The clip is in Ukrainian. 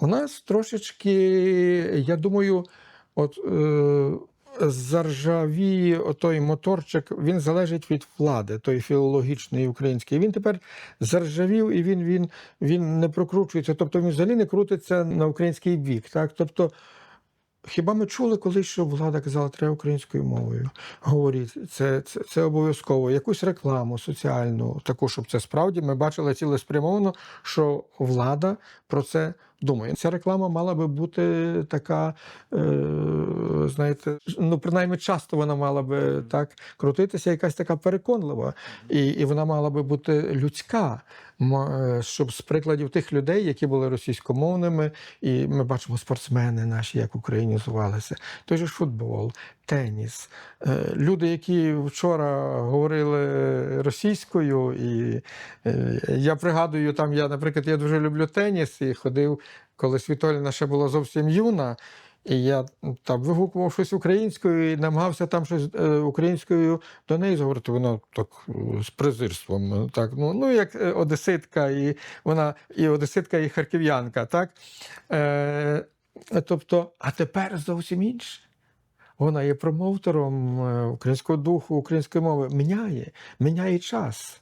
У нас трошечки, я думаю, от е, заржавіє отой моторчик, він залежить від влади, той філологічної української. Він тепер заржавів і він, він, він не прокручується. Тобто він взагалі не крутиться на український бік. Так? Тобто, Хіба ми чули колись, що влада казала, треба українською мовою говорити? Це, це, це обов'язково. Якусь рекламу соціальну, таку, щоб це справді ми бачили цілеспрямовано, що влада про це думає. Ця реклама мала би бути така, е, знаєте, ну принаймні часто вона мала би так крутитися, якась така переконлива, і, і вона мала би бути людська. Е, Щоб з прикладів тих людей, які були російськомовними, і ми бачимо спортсмени наші, як українізувалися, той же футбол, теніс. Е, Люди, які вчора говорили російською, і е, я пригадую, там я, наприклад, я дуже люблю теніс і ходив, коли Світоліна ще була зовсім юна. І я там вигукував щось українською і намагався там щось е, українською до неї говорити. Вона так е, з презирством. е, Так, ну, ну як одеситка, і вона і одеситка, і харків'янка. Так? Е, тобто, а тепер зовсім інше. Вона є промоутером українського духу, української мови. Міняє, міняє час.